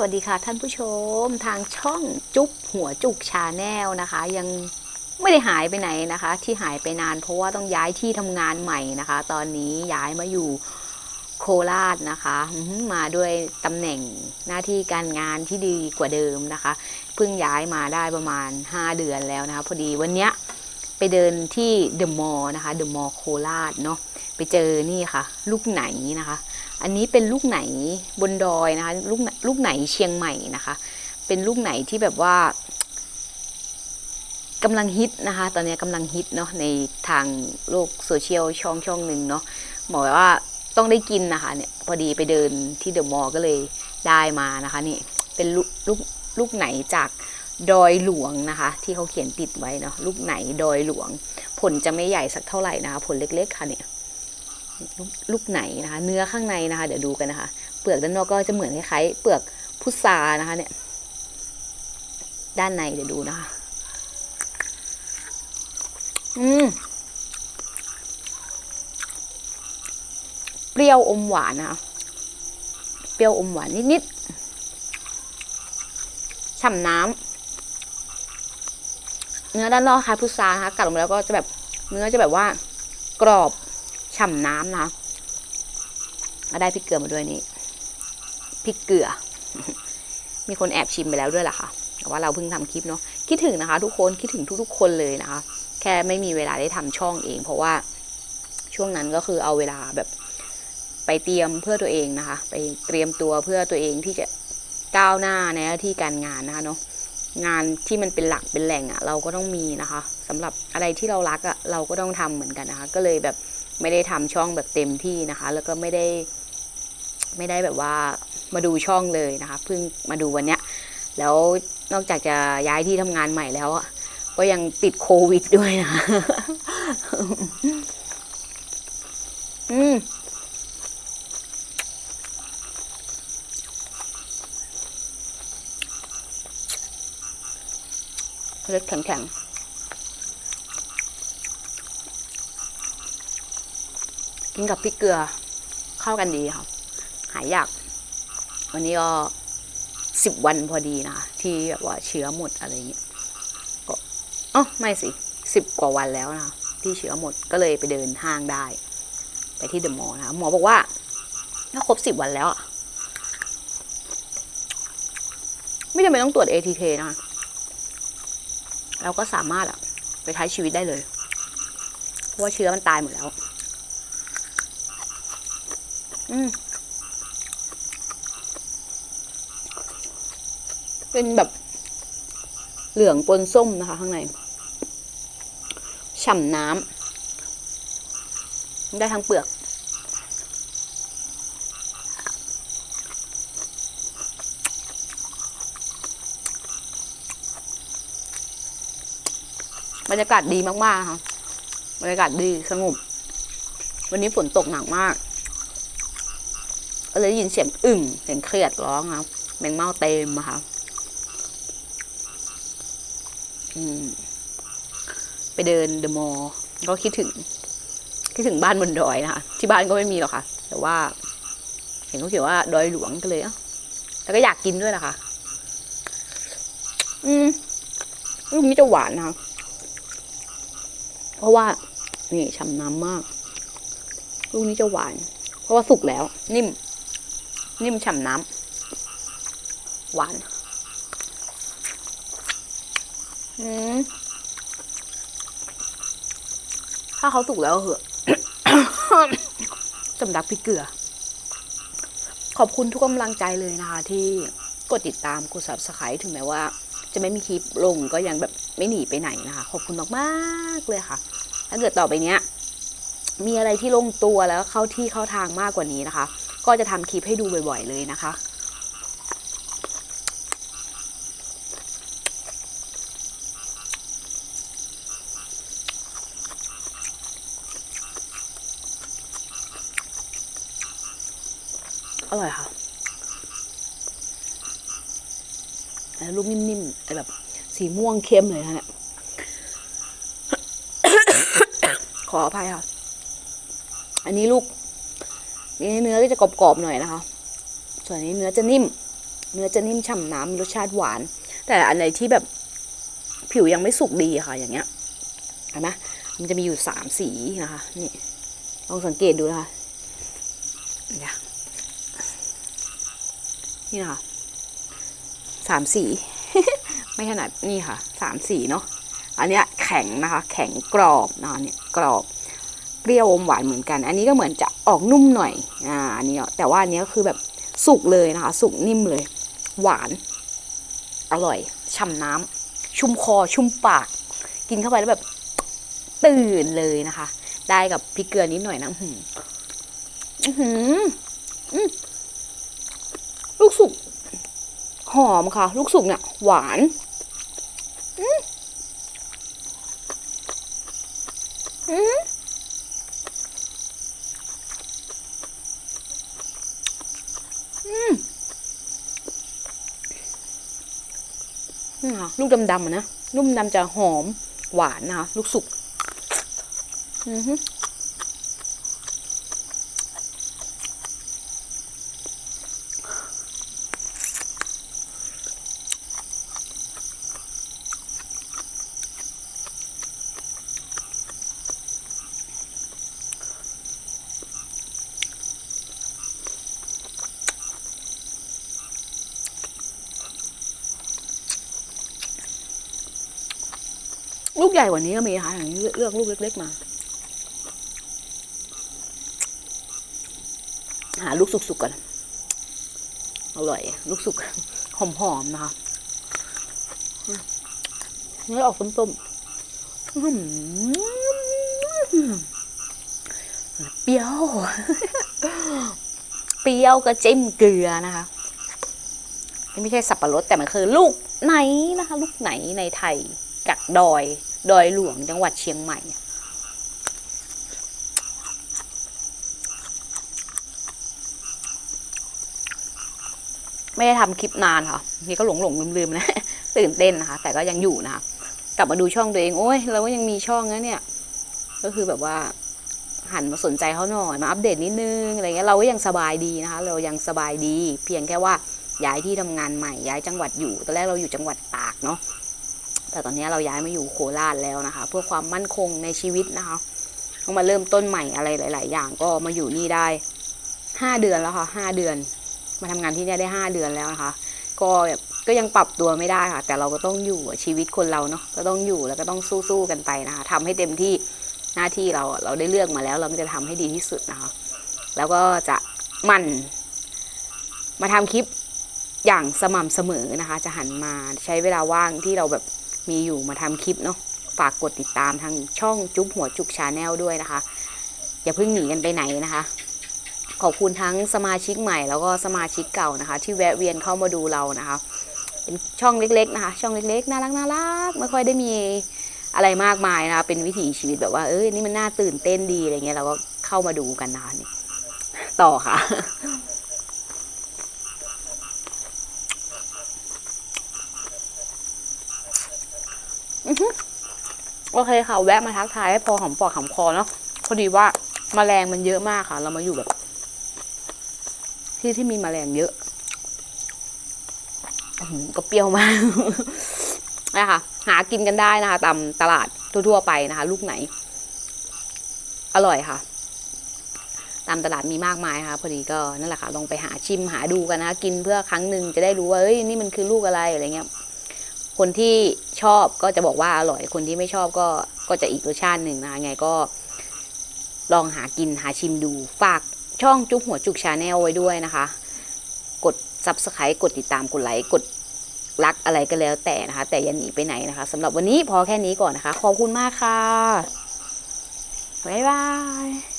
วัสดีค่ะท่านผู้ชมทางช่องจุ๊บหัวจุกชาแนลนะคะ ยังไม่ได้หายไปไหนนะคะ ที่หายไปนานเพราะว่าต้องย้ายที่ทำงานใหม่นะคะ ตอนนี้ย้ายมาอยู่โคราชนะคะมาด้วยตำแหน่งหน้าที่การงานที่ดีกว่าเดิมนะคะ เพิ่งย้ายมาได้ประมาณ 5 เดือนแล้วนะคะ พอดีวันเนี้ยไปเดินที่เดอะมอลล์นะคะเดอะมอลล์โคราชเนาะไปเจอนี่ค่ะ ลูกไหนนะคะ อันนี้เป็นลูกไหนบนดอยนะคะลูกไหนลูกไหนเชียงใหม่นะคะ เป็นลูกไหนที่แบบว่ากำลังฮิตนะคะ ตอนนี้กำลังฮิตเนาะในทางโลกโซเชียลช่องช่องหนึ่งเนาะบอกว่าต้องได้กินนะคะเนี่ยพอดีไปเดินที่เดอะมอลล์ก็เลยได้มานะคะนี่เป็นลูกลูกลูกไหนจากดอยหลวงนะคะ ที่เขาเขียนติดไว้เนาะลูกไหนดอยหลวง ผลจะไม่ใหญ่สักเท่าไหร่นะคะ ผลเล็กๆค่ะเนี่ย ลูกไหนนะคะ เนื้อข้างในนะคะ เดี๋ยวดูกันนะคะ เปลือกด้านนอกก็จะเหมือนคล้ายๆเปลือกพุทรานะคะ เนี่ย ด้านในเดี๋ยวดูนะคะ อืมเปรี้ยวอมหวานนะคะ เปรี้ยวอมหวานนิดๆฉ่ำน้ำเนื้อด้านนอกคล้ายพุทรานะคะกัดลงไปแล้วก็จะแบบเนื้อจะแบบว่ากรอบ ฉ่ำน้ำนะก็ได้พริกเกลือมาด้วยนี่พริกเกลือ มีคนแอบชิมไปแล้วด้วยล่ะค่ะแต่ว่าเราเพิ่งทำคลิปเนาะคิดถึงนะคะ ทุกคนคิดถึงทุกๆ คนเลยนะคะ แค่ไม่มีเวลาได้ทำช่องเอง เพราะว่าช่วงนั้นก็คือเอาเวลาแบบไปเตรียมเพื่อตัวเองนะคะ ไปเตรียมตัวเพื่อตัวเองที่จะก้าวหน้าในหน้าที่การงานนะคะเนาะงานที่มันเป็นหลักเป็นแหล่งอะ่ะ เราก็ต้องมีนะคะสำหรับอะไรที่เรารักอะ่ะเราก็ต้องทำเหมือนกันนะคะ ก็เลยแบบ ไม่ได้ทำช่องแบบเต็มที่นะคะ แล้วก็ไม่ได้ไม่ได้แบบว่ามาดูช่องเลยนะคะเพิ่งมาดูวันเนี้ยแล้วนอกจากจะย้ายที่ทำงานใหม่แล้วก็ยังติดโควิดด้วยนะอืมเล็กแข็งๆ กินกับพริกเกลือเข้ากันดีค่ะหายยาก วันนี้ก็สิบวันพอดีนะคะที่แบบว่าเชื้อหมดอะไรเงี้ยก็อ๋อไม่สิสิบกว่าวันแล้วนะที่เชื้อหมดก็เลยไปเดินห้างได้ ไปที่เดอะมอลล์นะหมอบอกว่าถ้าครบสิบวันแล้วไม่จำเป็นต้องตรวจ ATK นะคะเราก็สามารถอะไปใช้ชีวิตได้เลย เพราะว่าเชื้อมันตายหมดแล้ว เป็นแบบเหลืองปนส้มนะคะ ข้างใน ฉ่ำน้ำได้ทั้งเปลือก บรรยากาศดีมาก ๆ ค่ะ บรรยากาศดีสงบ วันนี้ฝนตกหนักมาก ก็เลยได้ยินเสียงอึ่งเสียงเครียดร้องครับแมงเม่าเต็มอะค่ะอืมไปเดินเดอะมอลล์ก็คิดถึง คิดถึงบ้านบนดอยนะคะที่บ้านก็ไม่มีหรอกค่ะ แต่ว่า เห็นเขาเขียนว่าดอยหลวงก็เลยอ้าแล้วก็อยากกินด้วยล่ะค่ะ อืมลูกนี้จะหวานนะคะเพราะว่า นี่ฉ่ำน้ำมาก ลูกนี้จะหวาน เพราะว่าสุกแล้ว นิ่ม นิ่มฉ่ำน้ำ หวาน อืม ถ้าเขาสุกแล้วเหอะสำดักพริกเกลือ ขอบคุณทุกกำลังใจเลยนะคะที่กดติดตามกด subscribe ถึงแม้ว่า จะไม่มีคลิปลงก็ยังแบบไม่หนีไปไหนนะคะ ขอบคุณมากๆเลยค่ะ ถ้าเกิดต่อไปเนี้ย มีอะไรที่ลงตัวแล้วเข้าที่เข้าทางมากกว่านี้นะคะ ก็จะทำคลิปให้ดูบ่อยๆเลยนะคะ อร่อยค่ะแล้วลูกนิ่มๆแต่แบบสีม่วงเข้มเลยนะเนี่ย ขออภัยค่ะ อันนี้ลูก นี่เนื้อก็จะกรอบๆหน่อยนะคะ ส่วนนี้เนื้อจะนิ่ม เนื้อจะนิ่มฉ่ำน้ำรสชาติหวาน แต่อันไหนที่แบบผิวยังไม่สุกดีค่ะ อย่างเงี้ยเห็นไหมมันจะมีอยู่สามสีนะคะนี่ลองสังเกตดูนะคะนี่นะคะสามสีไม่ขนาดนี่ค่ะสามสีเนาะอันเนี้ยแข็งนะคะ แข็งกรอบนะคะเนี่ยกรอบ ปรี้ยวอมหวานเหมือนกัน อันนี้ก็เหมือนจะออกนุ่มหน่อย อ่า อันนี้อะแต่ว่าอันนี้ก็คือแบบสุกเลยนะคะ สุกนิ่มเลย หวาน อร่อยฉ่ำน้ำชุ่มคอชุ่มปาก กินเข้าไปแล้วแบบตื่นเลยนะคะ ได้กับพริกเกลือนิดหน่อยนะอือหืออื้อหืออื้อลูกสุกหอมค่ะ ลูกสุกเนี่ยหวานอื้ออื้อ นี่ค่ะ ลูกดำๆนะนะลูกดำจะหอมหวานนะคะ ลูกสุกอือ ลูกใหญ่กว่านี้ก็มีนะคะอย่างนี้เลือกลูกเล็ก ๆ มา หาลูกสุกๆก่อนอร่อย ลูกสุกหอมๆนะคะเนื้อออกต้มๆเปรี้ยว เปรี้ยวก็จิ้มเกลือนะคะไม่ใช่สับปะรดแต่มันคือลูกไหนนะคะ ลูกไหนในไทย จากดอย ดอยหลวงจังหวัดเชียงใหม่ ไม่ได้ทำคลิปนานค่ะ นี่ก็หลงหลงลืมลืมนะ ตื่นเต้นนะคะ แต่ก็ยังอยู่นะคะ กลับมาดูช่องตัวเอง โอ้ย เราก็ยังมีช่องนะเนี่ย ก็คือแบบว่าหันมาสนใจเขาหน่อย มาอัปเดตนิดนึงอะไรเงี้ย เราก็ยังสบายดีนะคะ เรายังสบายดี เพียงแค่ว่าย้ายที่ทำงานใหม่ย้ายจังหวัดอยู่ ตอนแรกเราอยู่จังหวัดตากเนาะ แต่ตอนนี้เราย้ายมาอยู่โคราชแล้วนะคะ เพื่อความมั่นคงในชีวิตนะคะต้องมาเริ่มต้นใหม่อะไรหลาย ๆ อย่างก็มาอยู่นี่ได้ห้าเดือนแล้วค่ะห้าเดือน มาทำงานที่นี่ได้ห้าเดือนแล้วนะคะ ก็ก็ยังปรับตัวไม่ได้ค่ะ แต่เราก็ต้องอยู่ชีวิตคนเราเนาะก็ต้องอยู่แล้วก็ต้องสู้ๆกันไปนะคะทำให้เต็มที่หน้าที่เราเราได้เลือกมาแล้ว เราก็จะทำให้ดีที่สุดนะคะ แล้วก็จะมั่นมาทำคลิปอย่างสม่ำเสมอนะคะ จะหันมาใช้เวลาว่างที่เราแบบ มีอยู่มาทำคลิปเนาะฝากกดติดตามทางช่องจุ๊บหัวจุกชาแนลด้วยนะคะ อย่าเพิ่งหนีกันไปไหนนะคะ ขอบคุณทั้งสมาชิกใหม่แล้วก็สมาชิกเก่านะคะ ที่แวะเวียนเข้ามาดูเรานะคะ เป็นช่องเล็ก ๆ นะคะ ช่องเล็กๆน่ารักน่ารักไม่ค่อยได้มีอะไรมากมายนะคะเป็นวิถีชีวิตแบบว่าเอ้ยนี่มันน่าตื่นเต้นดีอะไรเงี้ยเราก็เข้ามาดูกันนะคะนี่ต่อค่ะ โอเคค่ะ แวะมาทักทายให้พอหอมปากหอมคอเนาะพอดีว่าแมลงมันเยอะมากค่ะ เรามาอยู่แบบ ที่ที่มีแมลงเยอะอก็เปรี้ยวมากนะคะหากินกันได้นะคะตามตลาดทั่วๆไปนะคะ ลูกไหน อร่อยค่ะ ตามตลาดมีมากมายค่ะ พอดีก็นั่นแหละค่ะลองไปหาชิมหาดูกันนะคะ กินเพื่อครั้งหนึ่งจะได้รู้ว่าเอ้ยนี่มันคือลูกอะไรอะไรเงี้ย คนที่ชอบก็จะบอกว่าอร่อย คนที่ไม่ชอบก็ก็จะอีกรสชาติหนึ่งนะคะไงก็ ลองหากินหาชิมดู ฝากช่องจุ๊บหัวจุกชาแนลไว้ด้วยนะคะ กด subscribe กดติดตามกดไลค์กดรักอะไรก็แล้วแต่นะคะ แต่อย่าหนีไปไหนนะคะสำหรับวันนี้พอแค่นี้ก่อนนะคะ ขอบคุณมากค่ะ บ๊ายบาย